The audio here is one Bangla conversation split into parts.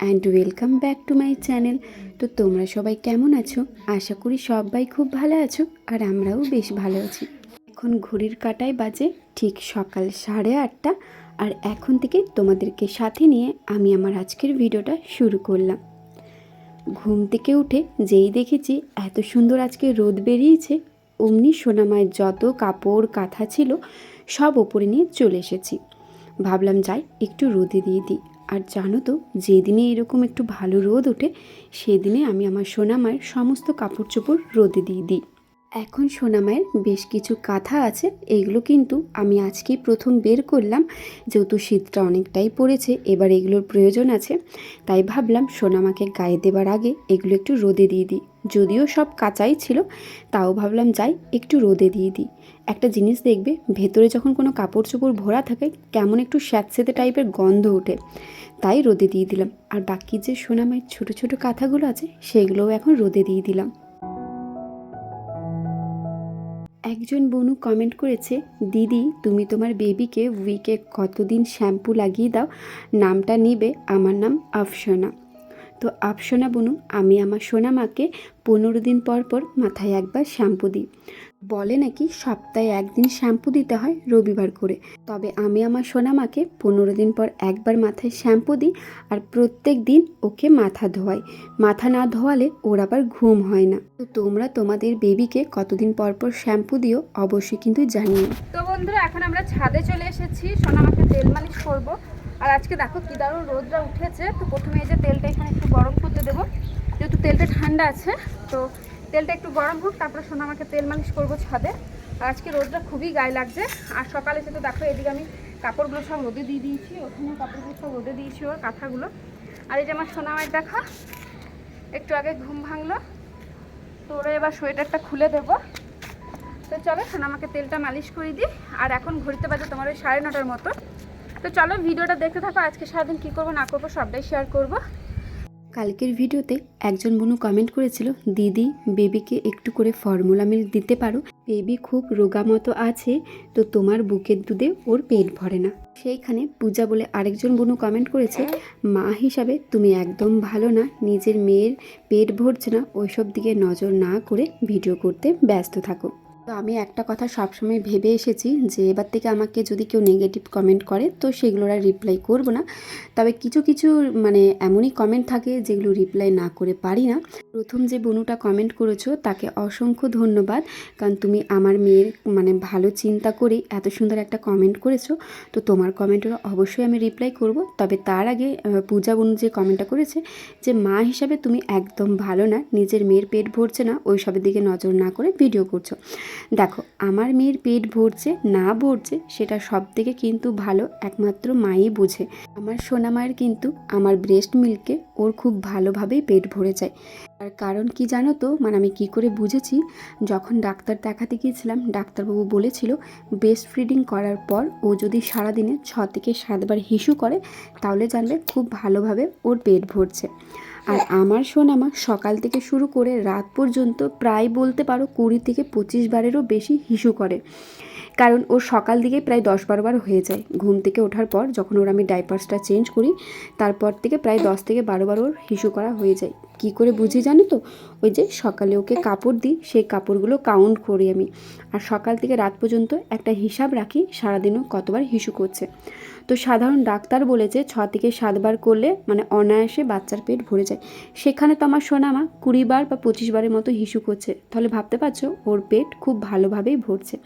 And welcome back to my channel তো তোমরা সবাই কেমন আছো? আশা করি সবাই খুব ভালো আছো, আর আমরাও বেশ ভালো আছি। এখন ঘড়ির কাটায় বাজে ঠিক সকাল সাড়ে আটটা, আর এখন থেকে তোমাদেরকে সাথে নিয়ে আমি আমার আজকের ভিডিওটা শুরু করলাম। ঘুম থেকে উঠে যেই দেখেছি এত সুন্দর আজকে রোদ বেরিয়েছে, অমনি সোনামায়ের যত কাপড় কাঁথা ছিল সব ওপরে নিয়ে চলে এসেছি। ভাবলাম, যাই, একটু রোদে দিয়ে দিই। আর জানো তো, যেদিনে এরকম একটু ভালো রোদ ওঠে, সেদিনে আমি আমার সোনামায়ের সমস্ত কাপড় চোপড় রোদে দিয়ে দিই। এখন সোনামায়ের বেশ কিছু কাঁথা আছে, এগুলো কিন্তু আমি আজকেই প্রথম বের করলাম, যেহেতু শীতটা অনেকটাই পড়েছে, এবার এগুলোর প্রয়োজন আছে। তাই ভাবলাম সোনামাকে গায়ে দেবার আগে এগুলো একটু রোদে দিয়ে দিই। যদিও সব কাঁচাই ছিল, তাও ভাবলাম যাই একটু রোদে দিয়ে দিই। একটা জিনিস দেখবে, ভেতরে যখন কোনো কাপড় চোপড় ভরা থাকে, কেমন একটু স্যাঁতসেঁতে টাইপের গন্ধ ওঠে। তাই রোদে দিয়ে দিলাম। আর বাকি যে সোনামায়ের ছোটো ছোটো কাঁথাগুলো আছে, সেগুলোও এখন রোদে দিয়ে দিলাম। একজন বনু কমেন্ট করেছে, দিদি, তুমি তোমার বেবিকে উইকে কতদিন শ্যাম্পু লাগিয়ে দাও, নামটা নিবে, আমার নাম আফসোনা তো আফসোনা বনু, আমি আমার সোনা মাকে পনেরো দিন পর পর মাথায় একবার শ্যাম্পু দিই। বলে নাকি সপ্তাহে একদিন শ্যাম্পু দিতে হয় রবিবার করে। তবে আমি আমার সোনামাকে পনেরো দিন পর একবার মাথায় শ্যাম্পু দিই আর প্রত্যেক দিন ওকে মাথা ধোয়াই। মাথা না ধোয়ালে ওর আবার ঘুম হয় না। তো তোমরা তোমাদের বেবিকে কতদিন পর পর শ্যাম্পু দিও অবশ্যই কিন্তু জানিও। তো বন্ধুরা, এখন আমরা ছাদে চলে এসেছি। সোনামাকে তেল মালিশ করব। আর আজকে দেখো কি দারুণ রোদটা উঠেছে। তো প্রথমে এই যে তেলটা এখানে একটু গরম করতে দেবো। যেহেতু তেলটা ঠান্ডা আছে, তো তেলটা একটু গরম হোক, তারপরে সোনামাকে তেল মালিশ করব ছাদে। আর আজকে রোদটা খুবই গায়ে লাগছে। আর সকালে সে তো দেখো, এদিকে আমি কাপড়গুলো সব রোদে দিয়ে দিয়েছি, ওখানে কাপড়গুলো সব রোদে দিয়েছি ওর কাঁথাগুলো। আর এই যে আমার সোনামায়ের দেখা, একটু আগে ঘুম ভাঙলো। তো ওরা এবার সোয়েটারটা খুলে দেবো। তো চলো শোনো আমাকে তেলটা মালিশ করে দিই। আর এখন ঘুরতে বাজে তোমার ওই সাড়ে নটার মতো। তো চলো, ভিডিওটা দেখতে থাকো, আজকে সারাদিন কী করব, না করব, সবটাই শেয়ার করব। কালকের ভিডিওতে একজন বনু কমেন্ট করেছিল, দিদি বেবিকে একটু করে ফর্মুলা মিল্ক দিতে পারো? বেবি খুব রোগা মতো আছে, তো তোমার বুকের দুধে ওর পেট ভরে না। সেইখানে পূজা বলে আরেকজন বনু কমেন্ট করেছে, মা হিসাবে তুমি একদম ভালো না, নিজের মেয়ের পেট ভরছে না, ওইসব দিকে নজর না করে ভিডিও করতে ব্যস্ত থাকো। তো আমি একটা কথা সবসময় ভেবে এসেছি যে এবার থেকে আমাকে যদি কেউ নেগেটিভ কমেন্ট করে, তো সেগুলোর আর রিপ্লাই করব না। তবে কিছু কিছু মানে এমনই কমেন্ট থাকে যেগুলো রিপ্লাই না করে পারি না। প্রথম যে বনুটা কমেন্ট করেছ, তাকে অসংখ্য ধন্যবাদ। কারণ তুমি আমার মেয়ের মানে ভালো চিন্তা করেই এত সুন্দর একটা কমেন্ট করেছ। তো তোমার কমেন্টের অবশ্যই আমি রিপ্লাই করব। তবে তার আগে পূজা বনু যে কমেন্টটা করেছে যে, মা হিসাবে তুমি একদম ভালো না, নিজের মেয়ের পেট ভরছে না ওই সবের দিকে নজর না করে ভিডিও করছ। দেখো, আমার মেয়ের পেট ভরছে, না ভরছে, সেটা সব থেকে কিন্তু ভালো, একমাত্র মাই বুঝে। আমার সোনা মায়ের কিন্তু আমার ব্রেস্ট মিল্কে ওর খুব ভালোভাবেই পেট ভরে যায়। আর কারণ কি জানো তো? মানে আমি কি করে বুঝেছি? যখন ডাক্তার দেখাতে গিয়েছিলাম, ডাক্তারবাবু বলেছিল ব্রেস্ট ফিডিং করার পর ও যদি সারাদিনে ছ থেকে সাতবার হিসু করে, তাহলে জানবে খুব ভালোভাবে ওর পেট ভরছে। আর আমার সোনামা সকাল থেকে শুরু করে রাত পর্যন্ত প্রায় বলতে পারো কুড়ি থেকে পঁচিশ বারেরও বেশি হিসু করে। কারণ ওর সকাল দিকে প্রায় দশ বারো বার হয়ে যায়। ঘুম থেকে ওঠার পর যখন ওর আমি ডাইপার্সটা চেঞ্জ করি, তারপর থেকে প্রায় দশ থেকে বারো বার ওর হিসু করা হয়ে যায়। কি করে বুঝি জানো তো? ওই যে সকালে ওকে কাপড় দিই, সেই কাপড়গুলো কাউন্ট করি আমি। আর সকাল থেকে রাত পর্যন্ত একটা হিসাব রাখি, সারাদিনও কতবার হিসু করছে। তো সাধারণ ডাক্তার বলেছে, ছ থেকে সাতবার করলে মানে অনায়াসে বাচ্চার পেট ভরে যায়। সেখানে তো আমার সোনামা কুড়ি বার বা পঁচিশ বারের মতো হিসু করছে। তাহলে ভাবতে পারছ, ওর পেট খুব ভালোভাবেই ভরছে।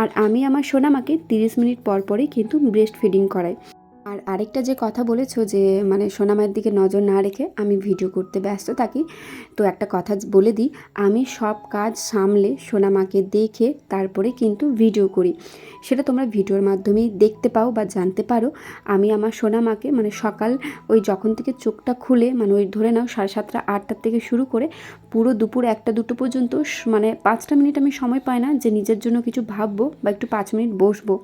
আর আমি আমার সোনামাকে তিরিশ মিনিট পর পরই কিন্তু ব্রেস্ট ফিডিং করাই। আর আরেকটা যে কথা বলেছ যে মানে সোনামায়ের দিকে নজর না রেখে আমি ভিডিও করতে ব্যস্ত থাকি, তো একটা কথা বলে দিই। আমি সব কাজ সামলে সোনামাকে দেখে তারপরে কিন্তু ভিডিও করি। সেটা তোমরা ভিডিওর মাধ্যমেই দেখতে পাও বা জানতে পারো। আমি আমার সোনামাকে মানে সকাল ওই যখন থেকে চোখটা খুলে মানে ওই ধরে নাও সাড়ে সাতটা, আটটার থেকে শুরু করে, পুরো দুপুর একটা, দুটো পর্যন্ত মানে পাঁচটা মিনিট আমি সময় পাই না যে নিজের জন্য কিছু ভাববো বা একটু পাঁচ মিনিট বসবো।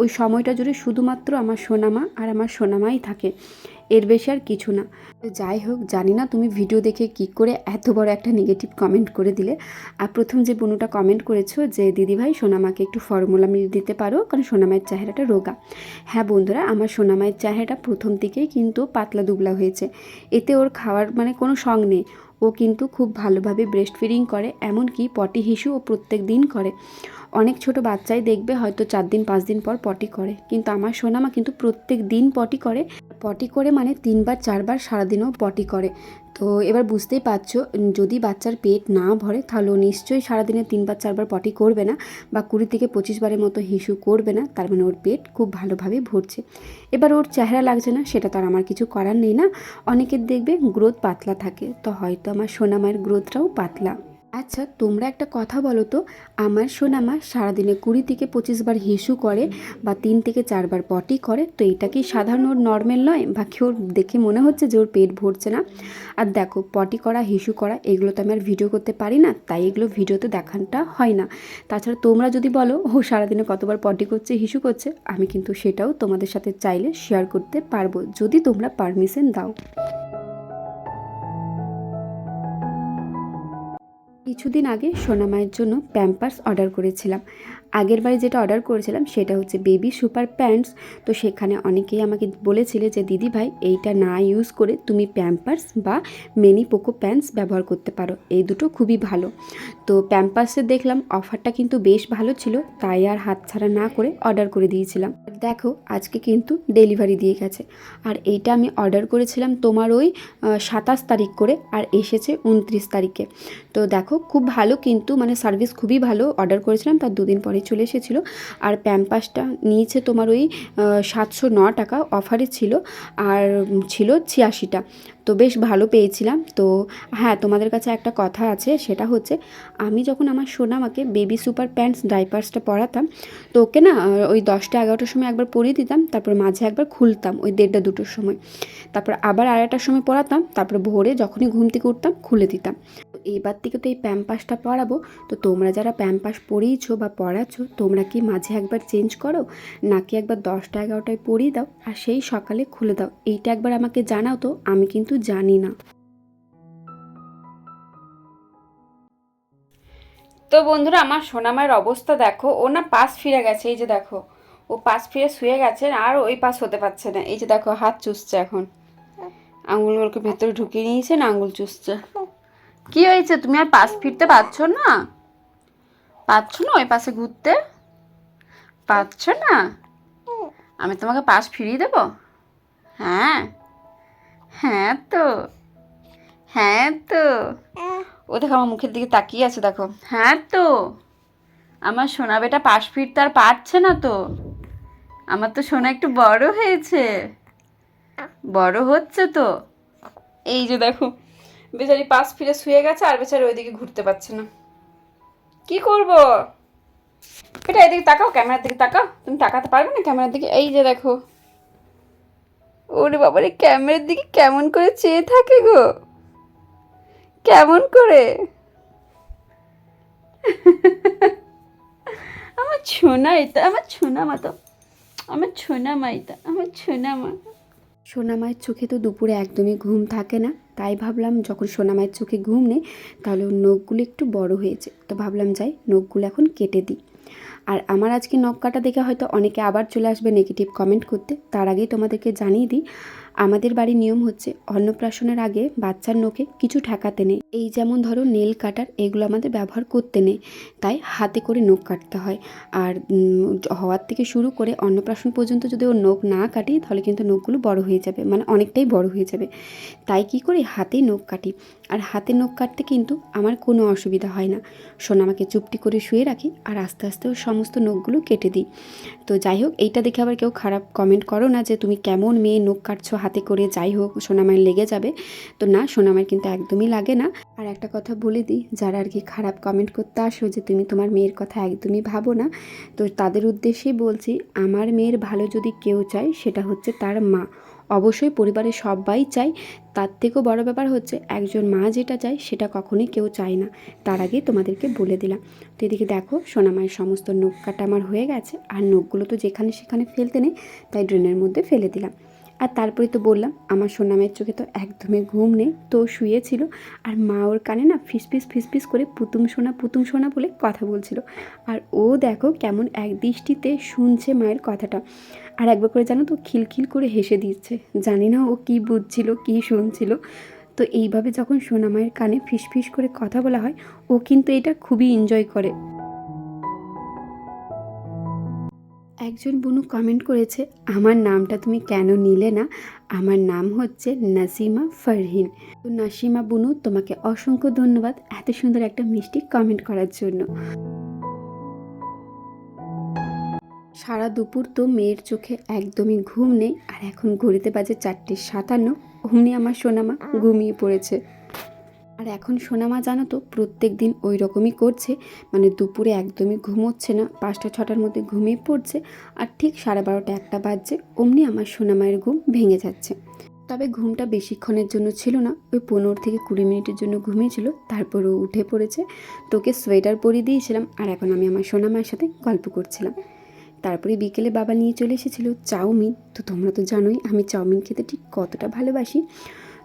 ওই সময়টা জুড়ে শুধুমাত্র আমার সোনামা আর আমার সোনামাই থাকে। এর বেশি আর কিছু না। যাই হোক, জানি না তুমি ভিডিও দেখে কি করে এত বড় একটা নেগেটিভ কমেন্ট করে দিলে। আর প্রথম যে বনুটা কমেন্ট করেছ যে, দিদিভাই, সোনামাকে একটু ফর্মুলা মিল দিতে পারো? কারণ সোনামায়ের চেহারাটা রোগা। হ্যাঁ বন্ধুরা, আমার সোনামায়ের চেহারাটা প্রথম থেকেই কিন্তু পাতলা দুবলা হয়েছে। এতে ওর খাওয়ার মানে কোনো সং নেই। ও কিন্তু খুব ভালোভাবে ব্রেস্ট ফিডিং করে, এমনকি পটি হিসু ও প্রত্যেক দিন করে। অনেক ছোট বাচ্চাই দেখবে হয়তো চার দিন, পাঁচ দিন পর পটি করে। কিন্তু আমার সোনামা কিন্তু প্রত্যেক দিন পটি করে। পটি করে মানে তিনবার, চারবার সারাদিনও পটি করে। তো এবার বুঝতেই পারছ যদি বাচ্চার পেট না ভরে, তাহলে নিশ্চয়ই সারাদিনে তিনবার, চারবার পটি করবে না বা কুড়ি থেকে পঁচিশ বারের মতো হিসু করবে না, তার মানে ওর পেট খুব ভালোভাবে ভরছে। এবার ওর চেহারা লাগছে না, সেটা তো আর আমার কিছু করার নেই না। অনেকের দেখবে গ্রোথ পাতলা থাকে, তো হয়তো আমার সোনামায়ের গ্রোথটাও পাতলা। আচ্ছা তোমরা একটা কথা বলো তো। আমার সোনামা সারাদিনে কুড়ি থেকে পঁচিশ বার হিসু করে বা তিন থেকে চারবার পটি করে, তো এটা কি সাধারণ ওর নর্মাল নয়? বা কি ওর দেখে মনে হচ্ছে যে ওর পেট ভরছে না। আর দেখো, পটি করা, হিসু করা, এগুলো তো আমি আর ভিডিও করতে পারি না, তাই এগুলো ভিডিওতে দেখানটা হয় না। তাছাড়া তোমরা যদি বলো, ও সারাদিনে কতবার পটি করছে, হিসু করছে, আমি কিন্তু সেটাও তোমাদের সাথে চাইলে শেয়ার করতে পারব, যদি তোমরা পারমিশন দাও। কিছুদিন আগে সোনামায়ের জন্য প্যাম্পার্স অর্ডার করেছিলাম। আগের বারে যেটা অর্ডার করেছিলাম সেটা হচ্ছে বেবি সুপার প্যান্টস তো সেখানে অনেকেই আমাকে বলেছিলে যে, দিদি ভাই, এইটা না ইউজ করে তুমি প্যাম্পার্স বা মিনি পোকো প্যান্টস ব্যবহার করতে পারো। এই দুটো খুবই ভালো। তো প্যাম্পার্সে দেখলাম অফারটা কিন্তু বেশ ভালো ছিল, তাই আর হাতছাড়া না করে অর্ডার করে দিয়েছিলাম। দেখো, আজকে কিন্তু ডেলিভারি দিয়ে গেছে। আর এইটা আমি অর্ডার করেছিলাম তোমার ওই সাতাশ তারিখ করে, আর এসেছে উনত্রিশ তারিখে। তো দেখো, খুব ভালো কিন্তু মানে সার্ভিস খুবই ভালো অর্ডার করেছিলাম। তার দুদিন পরে চলে এসেছিল। আর প্যাম্পাসটা নিয়েছে তোমার ওই সাতশো ন টাকা অফারে ছিল। আর ছিল ছিয়াশিটা তো বেশ ভালো পেয়েছিলাম। তো হ্যাঁ তোমাদের কাছে একটা কথা আছে, সেটা হচ্ছে আমি যখন আমার সোনামাকে বেবি সুপার প্যান্টস ডাইপার্সটা পরাতাম, তো ওকে না ওই দশটা এগারোটার সময় একবার পরিয়ে দিতাম, তারপর মাঝে একবার খুলতাম ওই দেড়টা দুটোর সময়। তারপর আবার আড়াইটার সময় পরাতাম, তারপর ভোরে যখনই ঘুম থেকে উঠতাম, খুলে দিতাম। তো এইবার থেকে তো এই প্যাম্পাসটা পরাবো। তো তোমরা যারা প্যাম্পাস পরিয়েছো বা পরাচ্ছো, তোমরা কি মাঝে একবার চেঞ্জ করো? নাকি একবার দশটা এগারোটায় পরিয়ে দাও? আর সেই সকালে খুলে দাও। এইটা একবার আমাকে জানাও তো, আমি কিন্তু জানি না। তো বন্ধুরা আমার সোনামায়ের অবস্থা দেখো ও না পাশ ফিরে গেছে এই যে দেখো। ও পাশ ফিরে শুয়ে গেছে আর ওই পাশ হতে পারছে না। এই যে দেখো হাত চুষছে এখন। আঙুলগুলোকে ভেতরে ঢুকিয়ে নিয়েছে না আঙুল চুষছে। কি হয়েছে? তুমি আর পাশ ফিরতে পারছ না? পারছ না ওই পাশে ঘুরতে? পারছ না? আমি তোমাকে পাশ ফিরিয়ে দেবো? হ্যাঁ। হ্যাঁ তো। হ্যাঁ তো। ও দেখো আমার মুখের দিকে তাকিয়ে আছে দেখো। হ্যাঁ তো। আমার সোনা বেটা পাশ ফিরতে আর পারছে না তো। আমার তো সোনা একটু বড় হয়েছে। বড় হচ্ছে তো। এই যে দেখো বেচারি পাশ ফিরে শুয়ে গেছে আর বেচারি ওইদিকে ঘুরতে পারছে না। কি করব? বেটা এদিকে তাকাও ক্যামেরার দিকে তাকাও। তুমি তাকাতে পারবে না ক্যামেরার দিকে? এই যে দেখো। ওরে বাবারে ক্যামেরার দিকে কেমন করে চেয়ে থাকে গো? কেমন করে? আমার ছোনা এটা আমার ছোনা মা তো। আমার ছোনা মা এটা আমার ছোনা মা। সোনামায়ের চোখে তো দুপুরে একদমই ঘুম থাকে না তাই ভাবলাম যখন সোনামায়ের চোখে ঘুম নেই তাহলে ওর নখগুলো একটু বড় হয়েছে। তো ভাবলাম যাই নখগুলো এখন কেটে দিই। আর আমার আজকে নখ কাটা দেখে হয়তো অনেকে আবার চলে আসবে নেগেটিভ কমেন্ট করতে। তার আগেই তোমাদেরকে জানিয়ে দিই, আমাদের বাড়ির নিয়ম হচ্ছে অন্নপ্রাশনের আগে বাচ্চার নখে কিছু ঠেকাতে নেই। এই যেমন ধরো নেল কাটার এগুলো আমাদের ব্যবহার করতে নেই, তাই হাতে করে নখ কাটতে হয়। আর হওয়ার থেকে শুরু করে অন্নপ্রাশন পর্যন্ত যদি ওর নখ না কাটি, তাহলে কিন্তু নখগুলো বড় হয়ে যাবে মানে অনেকটাই বড় হয়ে যাবে। তাই কি করি, হাতেই নখ কাটি। আর হাতে নখ কাটতে কিন্তু আমার কোনো অসুবিধা হয় না। সোনামাকে চুপটি করে শুয়ে রাখি আর আস্তে আস্তে ওর সমস্ত নখগুলো কেটে দিই। তো যাই হোক, এইটা দেখে আবার কেউ খারাপ কমেন্ট করো না যে তুমি কেমন মেয়ে, নখ কাটছো হাতে করে, যাই হোক সোনামায়ের লেগে যাবে। তো না সোনামায়ের কিন্তু একদমই লাগে না। আর একটা কথা বলে দিই, যারা আর কি খারাপ কমেন্ট করতে আসো যে তুমি তোমার মেয়ের কথা একদমই ভাবো না, তো তাদের উদ্দেশ্যেই বলছি, আমার মেয়ের ভালো যদি কেউ চায়, সেটা হচ্ছে তার মা। অবশ্যই পরিবারের সবাই চায়, তার থেকেও বড় ব্যাপার হচ্ছে একজন মা যেটা চায় সেটা কখনোই কেউ চায় না। তার আগে তোমাদেরকে বলে দিলাম। তো এদিকে দেখো, সোনামায়ের সমস্ত নখ কাটা আমার হয়ে গেছে, আর নখগুলো তো যেখানে সেখানে ফেলতে নেই, তাই ড্রেনের মধ্যে ফেলে দিলাম। আর তারপরে তো বললাম, আমার সোনামের চোখে তো একদমই ঘুম নেই, তো শুয়েছিল আর মা ওর কানে না ফিসফিস ফিসফিস করে পুতুম সোনা পুতুম সোনা বলে কথা বলছিল। আর ও দেখো কেমন এক দৃষ্টিতে শুনছে মায়ের কথাটা। আর একবার করে জানো তো খিলখিল করে হেসে দিচ্ছে। জানি না ও কী বুঝছিল, কী শুনছিল। তো এইভাবে যখন সোনামায়ের কানে ফিসফিস করে কথা বলা হয়, ও কিন্তু এটা খুবই এনজয় করে। একজন বনু কমেন্ট করেছে, আমার নামটা তুমি কেন নিলে না? আমার নাম হচ্ছে নাসিমা ফারহিন। তো নাসিমা বুনু, তোমাকে অসংখ্য ধন্যবাদ এত সুন্দর একটা মিষ্টি কমেন্ট করার জন্য। সারা দুপুর তো মেয়ের চোখে একদমই ঘুম নেই, আর এখন ঘড়িতে বাজে চারটে সাতান্ন, অমনি আমার সোনামা ঘুমিয়ে পড়েছে। আর এখন সোনামা জানো তো প্রত্যেক দিন ওই রকমই করছে। মানে দুপুরে একদমই ঘুমোচ্ছে না, পাঁচটা ছটার মধ্যে ঘুমিয়ে পড়ছে আর ঠিক সাড়ে বারোটা একটা বাজছে, অমনি আমার সোনামায়ের ঘুম ভেঙে যাচ্ছে। তবে ঘুমটা বেশিক্ষণের জন্য ছিল না, ওই পনেরো থেকে কুড়ি মিনিটের জন্য ঘুমিয়েছিল, তারপর ও উঠে পড়েছে। তোকে সোয়েটার পরিয়ে দিয়েছিলাম আর এখন আমি আমার সোনামায়ের সাথে গল্প করছিলাম। তারপরে বিকেলে বাবা নিয়ে চলে এসেছিল চাউমিন। তো তোমরা তো জানোই, আমি চাউমিন খেতে ঠিক কতটা ভালোবাসি।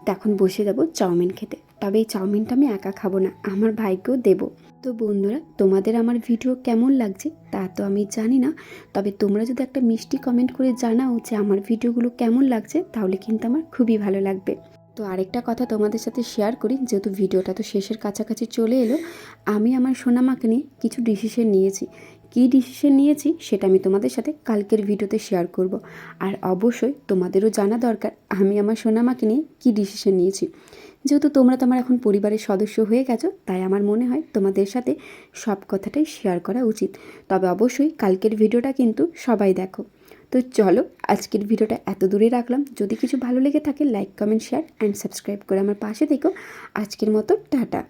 তো এখন বসে যাব চাউমিন খেতে। তবে এই চাউমিনটা আমি একা খাব না, আমার ভাইকেও দেবো। তো বন্ধুরা, তোমাদের আমার ভিডিও কেমন লাগছে তা তো আমি জানি না, তবে তোমরা যদি একটা মিষ্টি কমেন্ট করে জানাও যে আমার ভিডিওগুলো কেমন লাগছে, তাহলে কিন্তু আমার খুবই ভালো লাগবে। তো আরেকটা কথা তোমাদের সাথে শেয়ার করি, যেহেতু ভিডিওটা তো শেষের কাছাকাছি চলে এলো, আমি আমার সোনামাকে নিয়ে কিছু ডিসিশন নিয়েছি। কী ডিসিশন নিয়েছি সেটা আমি তোমাদের সাথে কালকের ভিডিওতে শেয়ার করব। আর অবশ্যই তোমাদেরও জানা দরকার, আমি আমার সোনামাকে নিয়ে কী ডিসিশন নিয়েছি। যেহেতু তোমরা তোমার এখন পরিবারের সদস্য হয়ে গেছো, তাই আমার মনে হয় তোমাদের সাথে সব কথাটাই শেয়ার করা উচিত। তবে অবশ্যই কালকের ভিডিওটা কিন্তু সবাই দেখো। তো চলো, আজকের ভিডিওটা এত দূরে রাখলাম। যদি কিছু ভালো লেগে থাকে like comment share and subscribe করে আমার পাশে থেকো। আজকের মতো, টাটা।